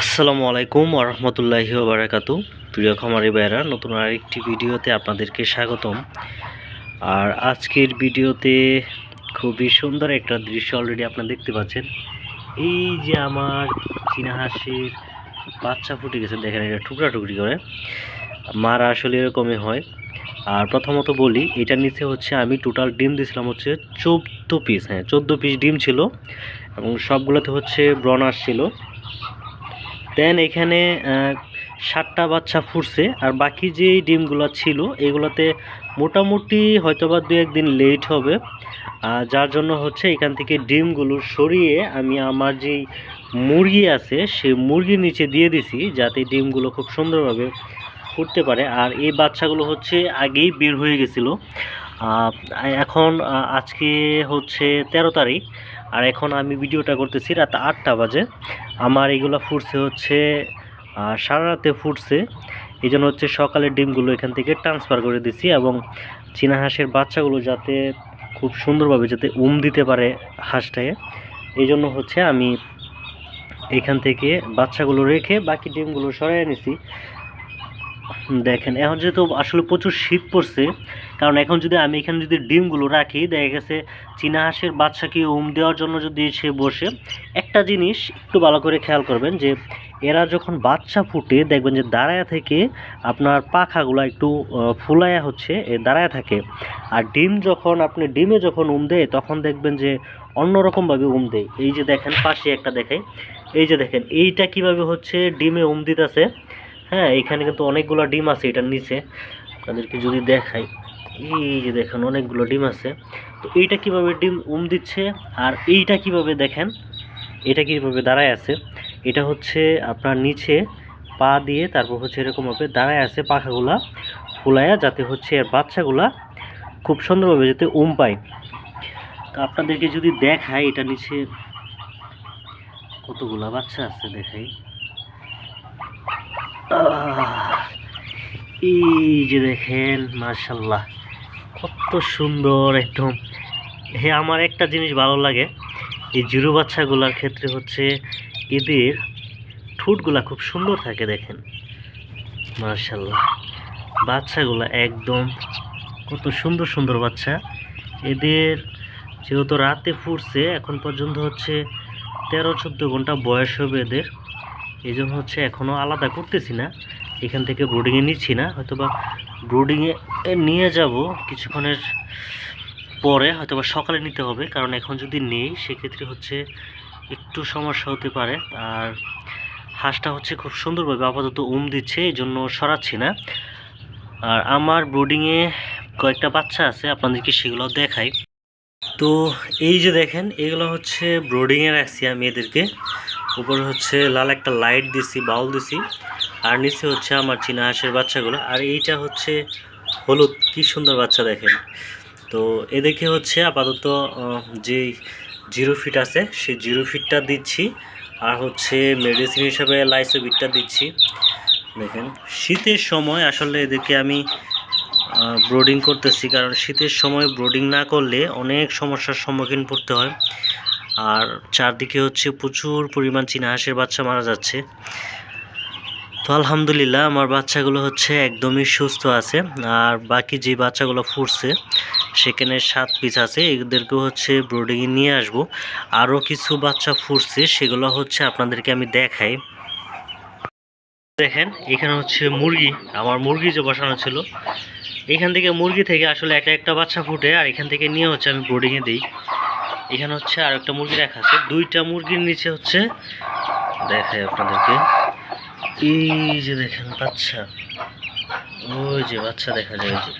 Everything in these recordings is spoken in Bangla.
আসসালামু আলাইকুম ওরহমতুল্লাহি ওবারাকাতু প্রিয় খামারি ভাইরা নতুন আরেকটি ভিডিওতে আপনাদেরকে স্বাগতম। আর আজকের ভিডিওতে খুবই সুন্দর একটা দৃশ্য অলরেডি আপনারা দেখতে পাচ্ছেন। এই যে আমার চীনা হাঁসের বাচ্চা ফুটে গেছে, দেখেন এটা টুকরা টুকরি করে। মারা আসলে এরকমই হয়। আর প্রথমত বলি এটার নিচে হচ্ছে আমি টোটাল ডিম দিয়েছিলাম হচ্ছে চোদ্দ পিস হ্যাঁ চোদ্দ পিস ডিম ছিল এবং সবগুলোতে হচ্ছে ব্রনার ছিল। দেন এখানে সাতটা বাচ্চা ফুটছে আর বাকি যে ডিমগুলো ছিল, এগুলোতে মোটামুটি হয়তোবা দু একদিন লেট হবে। যার জন্য হচ্ছে এখান থেকে ডিমগুলো সরিয়ে আমি আমার যেই মুরগি আছে, সেই মুরগির নিচে দিয়ে দিছি, যাতে ডিমগুলো খুব সুন্দরভাবে ফুটতে পারে। আর এই বাচ্চাগুলো হচ্ছে আগেই বের হয়ে গেছিল। এখন আজকে হচ্ছে তেরো তারিখ। আর এখন আমি ভিডিওটা করতেছি রাত আটটা বাজে। আমার এগুলো ফুটছে হচ্ছে সারা রাতে ফুটছে। এই জন্য হচ্ছে সকালের ডিমগুলো এখান থেকে ট্রান্সফার করে দিছি এবং চীনা হাঁসের বাচ্চাগুলো যাতে খুব সুন্দরভাবে যাতে উম দিতে পারে হাঁসটাকে। এই জন্য হচ্ছে আমি এখান থেকে বাচ্চাগুলো রেখে বাকি ডিমগুলো সরাই নিছি। দেখেন, এখন যেহেতু আসলে প্রচুর শীত পড়ছে, কারণ এখন যদি আমি এখানে যদি ডিমগুলো রাখি, দেখা গেছে চীনা হাঁসের বাচ্চাকে উম দেওয়ার জন্য যদি সে বসে, একটা জিনিস একটু ভালো করে খেয়াল করবেন যে, এরা যখন বাচ্চা ফুটে, দেখবেন যে দাঁড়ায়া থেকে আপনার পাখাগুলো একটু ফুলায়া হচ্ছে, এ দাঁড়ায় থাকে। আর ডিম যখন আপনি ডিমে যখন উম দেয়, তখন দেখবেন যে অন্যরকমভাবে উম দেয়। এই যে দেখেন, পাশে একটা দেখাই। এই যে দেখেন, এইটা কীভাবে হচ্ছে, ডিমে উম দিতেছে। হ্যাঁ এখানে কিন্তু অনেকগুলো ডিম আছে, এটার নিচে। আপনাদেরকে যদি দেখাই, এই যে দেখেন, অনেকগুলো ডিম আছে। তো এইটা কীভাবে ডিম উম দিচ্ছে আর এইটা কীভাবে দেখেন? এটা কীভাবে দাঁড়ায় আছে? এটা হচ্ছে আপনার নিচে পা দিয়ে, তারপর হচ্ছে এরকমভাবে দাঁড়ায় আছে পাখাগুলা ফুলায়া, যাতে হচ্ছে এর বাচ্চাগুলা খুব সুন্দরভাবে যাতে উম পায়। তো আপনাদেরকে যদি দেখায় এটা নিচে কতগুলা বাচ্চা আছে দেখাই। এই যে দেখেন মার্শাল্লাহ কত সুন্দর একদম। হ্যাঁ আমার একটা জিনিস ভালো লাগে, এই জিরো বাচ্চাগুলোর ক্ষেত্রে হচ্ছে এদের ঠোঁটগুলা খুব সুন্দর থাকে, দেখেন। মার্শাল্লাহ বাচ্চাগুলা একদম কত সুন্দর সুন্দর বাচ্চা। এদের যেহেতু রাতে ফুটছে, এখন পর্যন্ত হচ্ছে তেরো চোদ্দ ঘণ্টা বয়স হবে এদের। এই জন্য হচ্ছে এখনও আলাদা করতেছি না। এখান থেকে ব্রোডিংয়ে নিচ্ছি না, হয়তোবা ব্রোডিংয়ে নিয়ে যাব কিছুক্ষণের পরে, হয়তোবা সকালে নিতে হবে, কারণ এখন যদি নেই, সেক্ষেত্রে হচ্ছে একটু সমস্যা হতে পারে। আর হাঁসটা হচ্ছে খুব সুন্দরভাবে আপাতত উম দিচ্ছে এই জন্য সরাচ্ছি না। আর আমার ব্রোডিংয়ে কয়েকটা বাচ্চা আছে, আপনাদেরকে সেগুলো দেখাই। তো এই যে দেখেন, এগুলো হচ্ছে ব্রোডিংয়ে রাখছি আমি এদেরকে। উপরে হচ্ছে লাল একটা লাইট দিছি, বাউল দিছি, আর নিচে হচ্ছে আমার চীনা হাঁসের বাচ্চাগুলো। আর এইটা হচ্ছে হলুদ, কি সুন্দর বাচ্চা দেখেন। তো এদিকে হচ্ছে আপাতত যে জিরো ফিট আছে, সেই জিরো ফিটটা দিচ্ছি, আর হচ্ছে মেডিসিন হিসাবে লাইসোবিটটা দিচ্ছি। দেখেন, শীতের সময় আসলে এদেরকে আমি ব্রোডিং করতেছি, কারণ শীতের সময় ব্রোডিং না করলে অনেক সমস্যার সম্মুখীন পড়তে হয়। আর চারদিকে হচ্ছে প্রচুর পরিমাণ চীনা হাঁসের বাচ্চা মারা যাচ্ছে। তো আলহামদুলিল্লাহ, আমার বাচ্চাগুলো হচ্ছে একদমই সুস্থ আছে আর বাকি যে বাচ্চাগুলো ফুটছে, সেখানে সাত পিস আছে, এদেরকেও হচ্ছে ব্রোডিংয়ে নিয়ে আসব। আরও কিছু বাচ্চা ফুটছে, সেগুলো হচ্ছে আপনাদেরকে আমি দেখাই। দেখেন, এখানে হচ্ছে মুরগি, আমার মুরগি যে বসানো ছিল, এখান থেকে মুরগি থেকে আসলে একটা একটা বাচ্চা ফুটে আর এখান থেকে নিয়ে হচ্ছে আমি ব্রোডিংয়ে দিই। এখানে হচ্ছে আর একটা মুরগি রাখা আছে। দুইটা মুরগির নিচে হচ্ছে, দেখাই আপনাদেরকে। এই যে দেখেন বাচ্চা। ওই যে বাচ্চা দেখা যায় যে।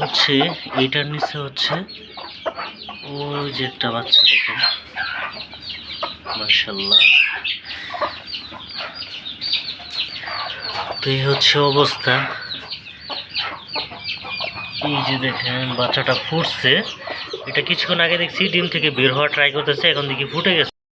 হচ্ছে এইটার নিচে হচ্ছে, ওই যে একটা বাচ্চা দেখেন। মার্শাল্লাহ তো এই হচ্ছে অবস্থা। এই যে দেখেন, বাচ্চাটা ফুটছে। এটা কিছুক্ষণ আগে দেখছি, ডিম থেকে বের হওয়া ট্রাই করতেছে, এখন দেখি ফুটে গেছে।